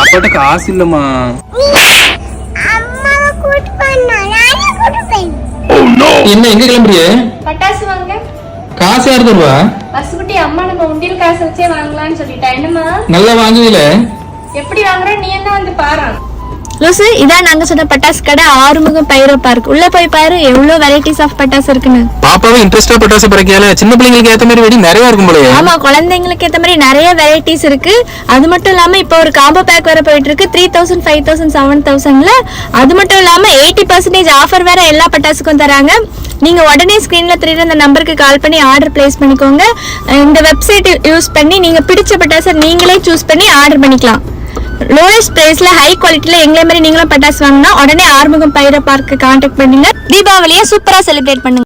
அப்பாட்ட காசு இல்லம்மா. போய். என்ன எங்க கிளம்புறிய? பட்டாசு வாங்க. காசு யார் தருவா? பசுக்குட்டி அம்மா நம்ம உண்டியல் காசு வச்சே வாங்கலாம்னு சொல்லிட்டா. என்னம்மா? நல்லா வாங்குவீல எப்படி வாங்குற? நீ என்ன வந்து பாரு. லூசு இதான் நாங்க சொன்ன பட்டாசு கடை ஆறுமுகம் பைரோ பார்க். உள்ள போய் பாரு எவ்வளவு வெரைட்டிஸ் ஆஃப் பட்டாசு இருக்குன்னு. பாப்பாவும் இன்ட்ரெஸ்டா பட்டாசு பறக்கையால சின்ன பிள்ளைங்களுக்கு ஏத்த மாதிரி வெடி நிறைய இருக்கும் போலயே. ஆமா குழந்தைங்களுக்கு ஏத்த மாதிரி நிறைய வெரைட்டிஸ் இருக்கு. அது மட்டும் இல்லாம இப்போ ஒரு காம்போ பேக் வர போயிட்டு இருக்கு three thousand five thousand seven தௌசண்ட்ல அது மட்டும் இல்லாம எயிட்டி பர்சன்டேஜ் ஆஃபர் வேற எல்லா பட்டாசுக்கும் தராங்க. நீங்க உடனே ஸ்கிரீன்ல தெரியுற அந்த நம்பருக்கு கால் பண்ணி ஆர்டர் பிளேஸ் பண்ணிக்கோங்க. இந்த வெப்சைட் யூஸ் பண்ணி நீங்க பிடிச்ச பட்டாசை நீங்களே சூஸ் பண்ணி ஆர்டர் பண்ணிக்கலாம். லோயஸ்ட் பிரைஸ்ல ஹை குவாலிட்டியில எங்களை மாதிரி நீங்களும் பட்டாசு வாங்கினா உடனே ஆறுமுகம் பயிர பார்க்க கான்டாக்ட் பண்ணுங்க. தீபாவளியை சூப்பரா செலிப்ரேட் பண்ணுங்க.